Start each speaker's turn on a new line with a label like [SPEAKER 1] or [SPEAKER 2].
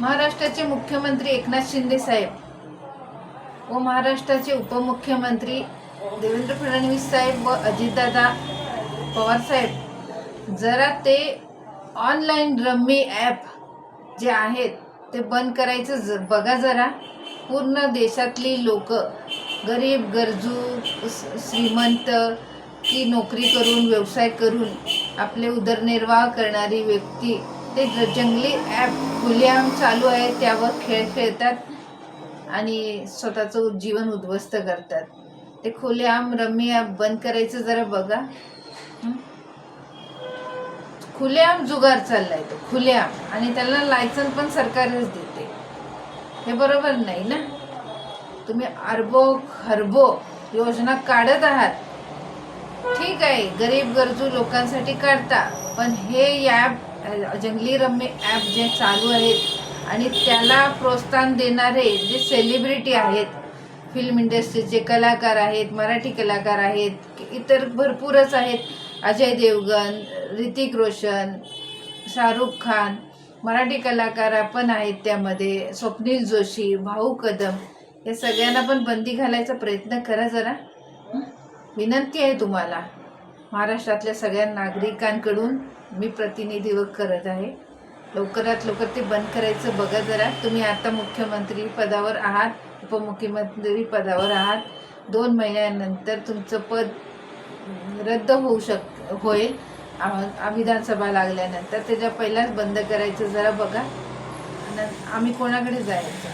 [SPEAKER 1] महाराष्ट्राचे मुख्यमंत्री एकनाथ शिंदे साहेब व महाराष्ट्राचे उपमुख्यमंत्री देवेंद्र फडणवीस साहेब व अजितदादा पवार साहेब. जरा ते ऑनलाईन रम्मी ॲप जे आहेत ते बंद करायचं ज बघा जरा. पूर्ण देशातली लोक गरीब गरजू श्रीमंत की नोकरी करून व्यवसाय करून आपले उदरनिर्वाह करणारी व्यक्ती ते ज- जंगली ॲप गुलियाम चालू आहे त्यावर खेळ खेळतात आणि स्वतःचं जीवन उद्ध्वस्त करतात. ते खुलेआम रम्मी ॲप बंद करायचं जरा बघा. खुलेआम जुगार चाललाय तो खुलेआम. आणि त्याला लायसन पण सरकारच देते. हे बरोबर नाही ना? तुम्ही अरबो खरबो योजना काढत आहात. ठीक आहे गरीब गरजू लोकांसाठी काढता पण हे ॲप जंगली रम्मी ॲप जे चालू आहेत आणि त्याला प्रोत्साहन देणारे जे सेलिब्रिटी आहेत फिल्म इंडस्ट्रीचे कलाकार आहेत मराठी कलाकार आहेत इतर भरपूरच आहेत. अजय देवगण ऋतिक रोशन शाहरुख खान मराठी कलाकार पण आहेत त्यामध्ये. स्वप्नील जोशी भाऊ कदम या सगळ्यांना पण बंदी घालायचा प्रयत्न करा जरा. विनंती आहे तुम्हाला. महाराष्ट्रातल्या सगळ्या नागरिकांकडून मी प्रतिनिधित्व करत आहे. लवकरात लवकर ते बंद करायचं बघा जरा. तुम्ही आता मुख्यमंत्री पदावर आहात उपमुख्यमंत्री पदावर आहात. दोन महिन्यानंतर तुमचं पद रद्द होऊ शक होईल. विधानसभा लागल्यानंतर त्याच्या पहिलाच बंद करायचं जरा बघा. आम्ही कोणाकडे जायचं?